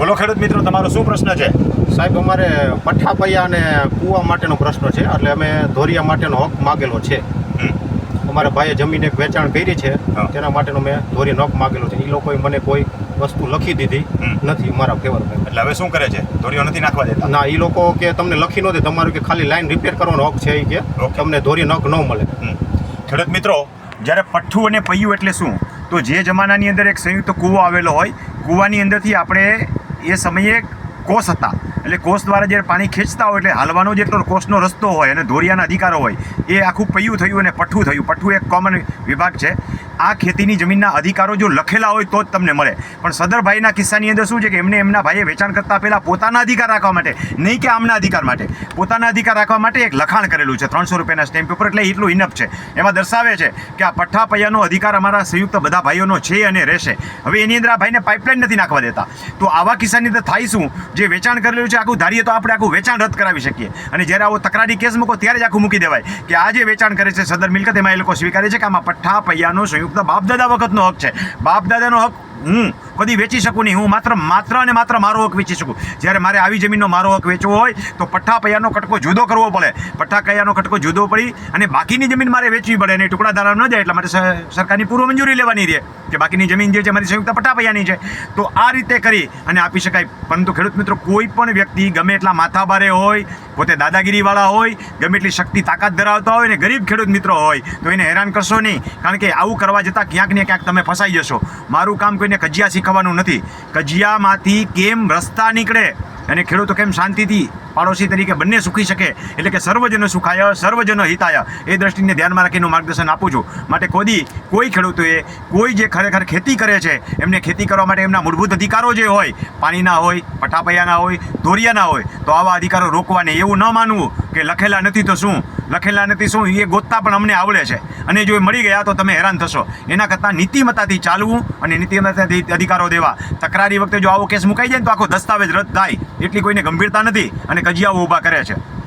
બોલો ખેડૂત મિત્રો તમારો શું પ્રશ્ન છે? સાહેબ અમારે પઠ્ઠા પૈયા અને કૂવા માટેનો પ્રશ્ન છે એટલે અમે ધોરિયા માટેનો હક માગેલો છે. અમારા ભાઈએ જમીન એક વેચાણ કરી છે તેના માટેનો મેં ધોરી નોક માગેલો છે. એ લોકોએ મને કોઈ વસ્તુ લખી દીધી નથી મારા ફેવર એટલે હવે શું કરે છે? ધોરીઓ નથી નાખવા દેતા? ના એ લોકો કે તમને લખી નહોતી તમારું કે ખાલી લાઈન રિપેર કરવાનો હક છે એ કે. તમને ધોરી નોક ન મળે. ખેડૂત મિત્રો જ્યારે પઠ્ઠું અને પૈયું એટલે શું? તો જે જમાનાની અંદર એક સંયુક્ત કૂવો આવેલો હોય કૂવાની અંદરથી આપણે એ સમયે કોષ હતા. એટલે કોષ દ્વારા જ્યારે પાણી ખેંચતા હોય એટલે હાલવાનો જેટલો કોષનો રસ્તો હોય અને ધોરિયાના અધિકારો હોય, એ આખું પૈયું થયું અને પઠ્ઠું થયું. પઠ્ઠું એક કોમન વિભાગ છે. આ ખેતીની જમીનના અધિકારો જો લખેલા હોય તો જ તમને મળે. પણ સદરભાઈના કિસ્સાની અંદર શું છે કે એમને એમના ભાઈએ વેચાણ કરતા પહેલાં પોતાના અધિકાર રાખવા માટે, નહીં કે આમના અધિકાર માટે. પોતાના અધિકાર રાખવા માટે એક લખાણ કરેલું છે, ત્રણસો રૂપિયાના સ્ટેમ્પ પેપર એટલે એટલું ઇનફ છે. એમાં દર્શાવે છે કે આ પઠ્ઠા પૈયાનો અધિકાર અમારા સંયુક્ત બધા ભાઈઓનો છે અને રહેશે. હવે એની અંદર આ ભાઈને પાઇપલાઇન નથી નાખવા દેતા. તો આવા કિસ્સાની અંદર થાય શું? જે વેચાણ કરેલું છે, આખું ધારીએ તો આપણે આખું વેચાણ રદ કરાવી શકીએ. અને જ્યારે આવો તકરારી કેસ મૂકો, ત્યારે જ આખું મૂકી દેવાય કે આ જે વેચાણ કરે છે, સદર મિલકત, એમાં એ લોકો સ્વીકારે છે કે આમાં પઠ્ઠા પૈયાનો સંયુક્ત બાપદાદા વખતનો હક છે. બાપ દાદાનો હક હું કદી વેચી શકું નહીં. હું માત્ર માત્ર અને માત્ર મારો હક વેચી શકું. જ્યારે મારે આવી જમીનનો મારો હક વેચવો હોય, તો પઠ્ઠા પૈયાનો કટકો જુદો કરવો પડે. પઠ્ઠા કૈયાનો કટકો જુદો પડી અને બાકીની જમીન મારે વેચવી પડે અને ટુકડા ધારા ન જાય, એટલા માટે સરકારની પૂર્વ મંજૂરી લેવાની રહે કે બાકીની જમીન જે છે મારી સંયુક્ત પઠ્ઠા પૈયાની છે. તો આ રીતે કરી અને આપી શકાય. પરંતુ ખેડૂત મિત્રો, કોઈ પણ વ્યક્તિ ગમે એટલા માથાભારે હોય, પોતે દાદાગીરીવાળા હોય, ગમે એટલી શક્તિ, તાકાત ધરાવતા હોય ને ગરીબ ખેડૂત મિત્રો હોય, તો એને હેરાન કરશો નહીં. કારણ કે આવું કરવા જતાં ક્યાંક ને ક્યાંક તમે ફસાઈ જશો. મારું કામ કોઈને કજિયા શીખવવાનું નથી. કજિયામાંથી કેમ રસ્તા નીકળે અને ખેડૂતો કેમ શાંતિથી પાડોશી તરીકે બંને સુખી શકે? એટલે કે સર્વજનો સુખાય, સર્વજનો હિતાય. એ દ્રષ્ટિને ધ્યાનમાં રાખીને માર્ગદર્શન આપું છું. માટે કોદી, કોઈ ખેડૂતોએ કોઈ જે ખરેખર ખેતી કરે છે, એમને ખેતી કરવા માટે એમના મૂળભૂત અધિકારો જે હોય પાણીના હોય પટાપૈયાના હોય ધોરિયાના હોય, તો આવા અધિકારો રોકવાને એવું ન માનવું કે લખેલા નથી તો શું? લખેલા નથી. શું? એ ગોતતા પણ અમને આવડે છે. અને જો એ મળી ગયા તો તમે હેરાન થશો. એના કરતાં નીતિમત્તાથી ચાલવું અને નીતિમત્તાથી અધિકારો દેવા. તકરારી વખતે જો આવો કેસ મુકાઈ જાય તો આખો દસ્તાવેજ રદ થાય. એટલી કોઈને ગંભીરતા નથી અને કજિયાઓ ઊભા કરે છે.